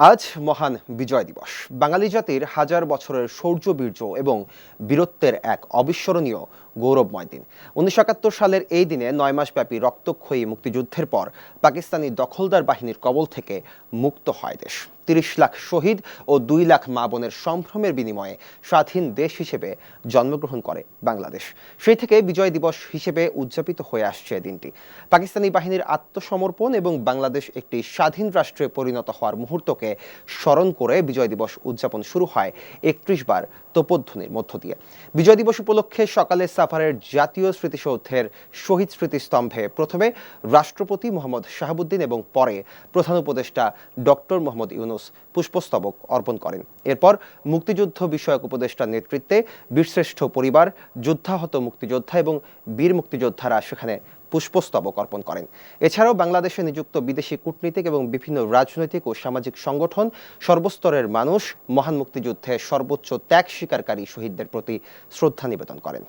আজ মহান বিজয় দিবস। বাঙালি জাতির হাজার বছরের শৌর্য বীর্য এবং বীরত্বের এক অবিস্মরণীয় গৌরবময় দিন। উনিশশো একাত্তর সালের এই দিনে নয় মাসব্যাপী রক্তক্ষয়ী মুক্তিযুদ্ধের পর পাকিস্তানি দখলদার বাহিনীর কবল থেকে মুক্ত হয় দেশ। তিরিশ লাখ শহীদ ও দুই লাখ মা বোনের সম্ভ্রমের বিনিময়ে স্বাধীন দেশ হিসেবে জন্মগ্রহণ করে বাংলাদেশ। সেই থেকে বিজয় দিবস হিসেবে উদযাপিত হয়ে আসছে দিনটি। পাকিস্তানি বাহিনীর আত্মসমর্পণ এবং বাংলাদেশ একটি স্বাধীন রাষ্ট্রে পরিণত হওয়ার মুহূর্তকে স্মরণ করে বিজয় দিবস উদযাপন শুরু হয় একত্রিশ বার তোপধ্বনির মধ্য দিয়ে। বিজয় দিবস উপলক্ষে সকালে সাফারের জাতীয় স্মৃতিসৌধের শহীদ স্মৃতিস্তম্ভে প্রথমে রাষ্ট্রপতি মোহাম্মদ শাহাবুদ্দিন এবং পরে প্রধান উপদেষ্টা ডক্টর মোহাম্মদ ইউনুস পুষ্পস্তবক অর্পণ করেন। এরপর মুক্তিযুদ্ধ বিষয়ক উপদেষ্টার নেতৃত্বে বীরশ্রেষ্ঠ পরিবার, যুদ্ধাহত মুক্তিযোদ্ধা এবং বীর মুক্তিযোদ্ধারা সেখানে পুষ্পস্তবক অর্পণ করেন। এছাড়াও বাংলাদেশে নিযুক্ত বিদেশি কূটনীতিক এবং বিভিন্ন রাজনৈতিক ও সামাজিক সংগঠন, সর্বস্তরের মানুষ মহান মুক্তিযুদ্ধে সর্বোচ্চ ত্যাগ স্বীকারকারী শহীদদের প্রতি শ্রদ্ধা নিবেদন করেন।